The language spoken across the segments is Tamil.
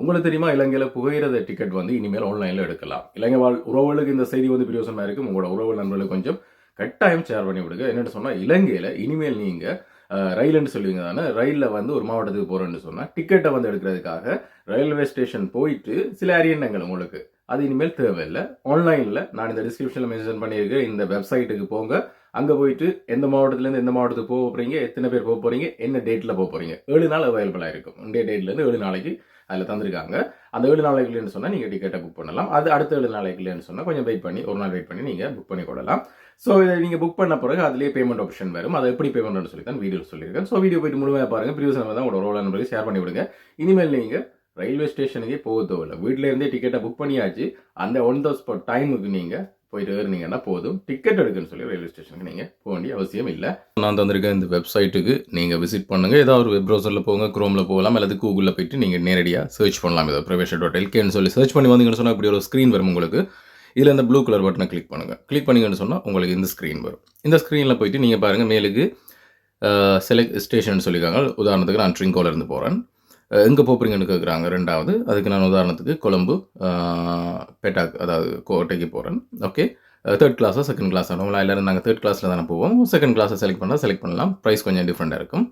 உங்களுக்கு தெரியுமா இலங்கையில் புகையிரத டிக்கெட் வந்து இனிமேல் ஆன்லைனில் எடுக்கலாம். இலங்கை வாழ் உறவுகளுக்கு இந்த செய்தி வந்து பிரியோசமாக இருக்கும் உங்களோட உறவு நண்பர்களுக்கு கொஞ்சம் கட்டாயம் ஷேர் பண்ணி விடுங்க. என்னென்னு சொன்னால் இலங்கையில் இனிமேல் நீங்கள் ரயில்னு சொல்லுவீங்க தானே ரயிலில் வந்து ஒரு மாவட்டத்துக்கு போகிறேன்னு சொன்னால் டிக்கெட்டை வந்து எடுக்கிறதுக்காக ரயில்வே ஸ்டேஷன் போயிட்டு சில அரியணங்கள் உங்களுக்கு. அது இனிமேல் தேவையில்லை. ஆன்லைனில் நான் இந்த டிஸ்கிரிப்ஷனில் மென்ஷன் பண்ணியிருக்கேன். இந்த வெப்சைட்டுக்கு போங்க. அங்கே போயிட்டு எந்த மாவட்டத்துலேருந்து எந்த மாவட்டத்துக்கு போக போகிறீங்க எத்தனை பேர் போக போகிறீங்க என்ன டேட்டில் போக போகிறீங்க ஏழு நாள் அவைலபிளாக இருக்கும். இந்திய டேட்லேருந்து ஏழு நாளைக்கு அதில் தந்திருக்காங்க. அந்த ஏழு இல்லைன்னு சொன்னால் நீங்கள் டிக்கெட்டை புக் பண்ணலாம். அது அடுத்த ஏழு நாளைக்குள்ளேன்னு சொன்னால் கொஞ்சம் வெயிட் பண்ணி ஒரு நாள் வெயிட் பண்ணி நீங்கள் புக் பண்ணி கொள்ளலாம். ஸோ இதை நீங்கள் புக் பண்ண பிறகு அதுலேயே பேமெண்ட் ஆப்ஷன் வரும். அதை எப்படி பேமெண்ட்னு சொல்லி தான் வீடியோ சொல்லியிருக்கேன். ஸோ வீடியோ போயிட்டு முழுமையாக பாருங்கள் ப்ரீவியஸ் தான் உங்களோட ரோல் நம்பருக்கு ஷேர் பண்ணி விடுங்க. இனிமேல் நீங்கள் ரயில்வே ஸ்டேஷனுக்கே போக தேவையில்ல வீட்டிலேருந்தே டிக்கெட்டை புக் பண்ணியாச்சு. அந்த ஒன் த ஸ்பாட் டைமுக்கு நீங்கள் போயிட்டு ஏறினீங்கன்னா போதும். டிக்கெட் எடுக்குன்னு சொல்லி ரயில்வே ஸ்டேஷனுக்கு நீங்கள் போக வேண்டிய அவசியம் இல்லை. நான் தந்திருக்கேன் இந்த வெப்சைட்டுக்கு நீங்கள் விசிட் பண்ணுங்கள் ஏதாவது ஒரு வெப் ப்ரௌசரில் போங்க குரோமில் போகலாம் அல்லது கூகுளில் போயிட்டு நீங்கள் நேரடியாக சர்ச் பண்ணலாம். இதை பிரவேஷ டாட் எல்கேன்னு சொல்லி சர்ச் பண்ணி வந்தீங்கன்னு சொன்னால் இப்படி ஒரு ஸ்க்ரீன் வரும் உங்களுக்கு. இதில் இந்த ப்ளூ கலர் பட்டனை கிளிக் பண்ணுங்கள் கிளிக் பண்ணிங்கன்னு சொன்னால் உங்களுக்கு இந்த ஸ்க்ரீன் வரும். இந்த ஸ்க்ரீனில் போயிட்டு நீங்கள் பாருங்கள் மேலுக்கு செலக்ட் ஸ்டேஷன் சொல்லியிருக்காங்க. உதாரணத்துக்கு நான் ட்ரிங்கோல இருந்து போகிறேன் எங்கே போகிறீங்கன்னு கேட்குறாங்க ரெண்டாவது அதுக்கு நான் உதாரணத்துக்கு கொழம்பு பெட்டாக் அதாவது கோட்டைக்கு போகிறேன் ஓகே தேர்ட் கிளாஸாக செகண்ட் கிளாஸோ நம்மளா எல்லோரும் நாங்கள் தேர்ட் கிளாஸில் தானே போவோம். செகண்ட் கிளாஸை செலக்ட் பண்ணால் செலக்ட் பண்ணலாம். ப்ரைஸ் கொஞ்சம் டிஃப்ரெண்ட்டாக இருக்கும்.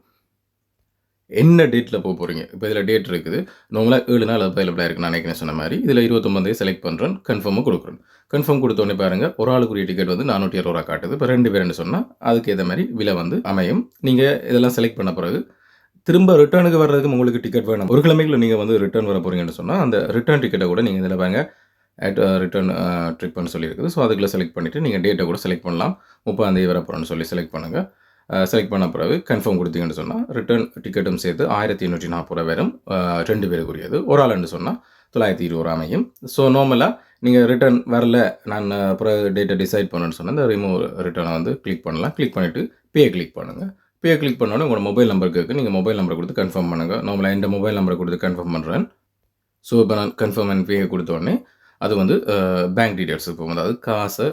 என்ன டேட்டில் போக போகிறீங்க இப்போ இதில் டேட் இருக்குது. நார்மலாக ஏழு நாள் அவைலபிளாக இருக்கு நான் நினைக்கிறேன் சொன்ன மாதிரி இதில் இருபத்தொம்பதே செலக்ட் பண்ணுறேன் கன்ஃபார்மாக கொடுக்குறேன். கன்ஃபார்ம் கொடுத்தோடனே பாருங்கள் ஒரு ஆளுக்குரிய டிக்கெட் வந்து நானூற்றி அறுபது ரூபா காட்டுது. இப்போ ரெண்டு பேருன்னு சொன்னால் அதுக்கு ஏற்ற மாதிரி விலை வந்து அமையும். நீங்கள் இதெல்லாம் செலக்ட் பண்ண பிறகு திரும்ப ரிட்டர்னுக்கு வர்றதுக்கு உங்களுக்கு டிக்கெட் வேணும். ஒரு கிழமைக்குள்ள நீங்கள் வந்து ரிட்டர்ன் வர போகிறீங்கன்னு சொன்னால் அந்த ரிட்டர்ன் டிக்கெட்டை கூட நீங்கள் இதில் பாருங்க அட் ரிட்டர்ன் ட்ரிப்னு சொல்லியிருக்குது. ஸோ அதுக்குள்ளே செலக்ட் பண்ணிவிட்டு நீங்கள் டேட்டை கூட செலக்ட் பண்ணலாம். முப்பதாந்தேதி வர போகிறோன்னு சொல்லி செலக்ட் பண்ணுங்கள் செலக்ட் பண்ண பிறகு கன்ஃபார்ம் கொடுத்தீங்கன்னு சொன்னால் ரிட்டர்ன் டிக்கெட்டும் சேர்த்து ஆயிரத்தி எண்ணூற்றி நாற்பது ரூபா வரும். Uh, ரெண்டு பேருக்குரியது. ஒரு ஆளுன்னு சொன்னால் தொள்ளாயிரத்தி இருபது ரூபா அமையும். ஸோ நார்மலாக நீங்கள் ரிட்டர்ன் வரல நான் uh, பிறகு டேட்டை டிசைட் பண்ணணும்னு சொன்னால் இந்த ரிமூவ் ரிட்டர்னை வந்து கிளிக் பண்ணலாம். கிளிக் பண்ணிவிட்டு பே கிளிக் பண்ணுங்கள் பே கிளிக் பண்ணோன்னே உங்களோட மொபைல் நம்பருக்கு இருக்குது நீங்கள் மொபைல் நம்பர் கொடுத்து கன்ஃபார்ம் பண்ணுங்கள் நார்மலாக இந்த மொபைல் நம்பரை கொடுத்து கன்ஃபார்ம் பண்ணுறேன் ஸோ இப்போ நான் கன்ஃபார்ம் அண்ட் பே கொடுத்தோடனே அது வந்து பேங்க் டீட்டெயில்ஸுக்கு போகும். அதாவது காசை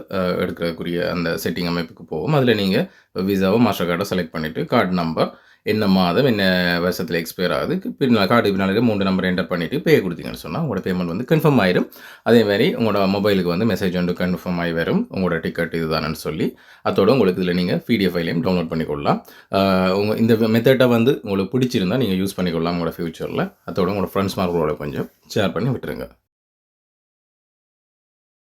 எடுக்கிறதுக்குரிய அந்த செட்டிங் அமைப்புக்கு போகும். அதில் நீங்கள் விசாவோ மாஸ்டர் கார்டை செலக்ட் பண்ணிவிட்டு கார்டு நம்பர் என்ன மாதம் என்ன வருஷத்தில் எக்ஸ்பயர் ஆகுது? பின்னால் கார்டு பின்னாடி மூணு நம்பர் என்டர் பண்ணிவிட்டு பே கொடுத்தீங்கன்னு சொன்னால் உங்களோட பேமெண்ட் வந்து கன்ஃபார்ம் ஆயிடும் அதே மாதிரி உங்களோட மொபைலுக்கு வந்து மெசேஜ் வந்து கன்ஃபார்ம் ஆகி வரும். உங்களோட டிக்கெட் இதுதானு சொல்லி அதோட உங்களுக்கு இதில் நீங்கள் பிடிஎஃப் ஃபைலையும் டவுன்லோட் பண்ணிக்கொள்ளலாம். உங்கள் இந்த மெத்தடை வந்து உங்களுக்கு பிடிச்சிருந்தா நீங்கள் யூஸ் பண்ணிக்கொள்ளலாம் உங்களோட ஃப்யூச்சரில் அதோட உங்களோட ஃப்ரெண்ட்ஸ் மார்களோட கொஞ்சம் ஷேர் பண்ணி விட்டுருங்க.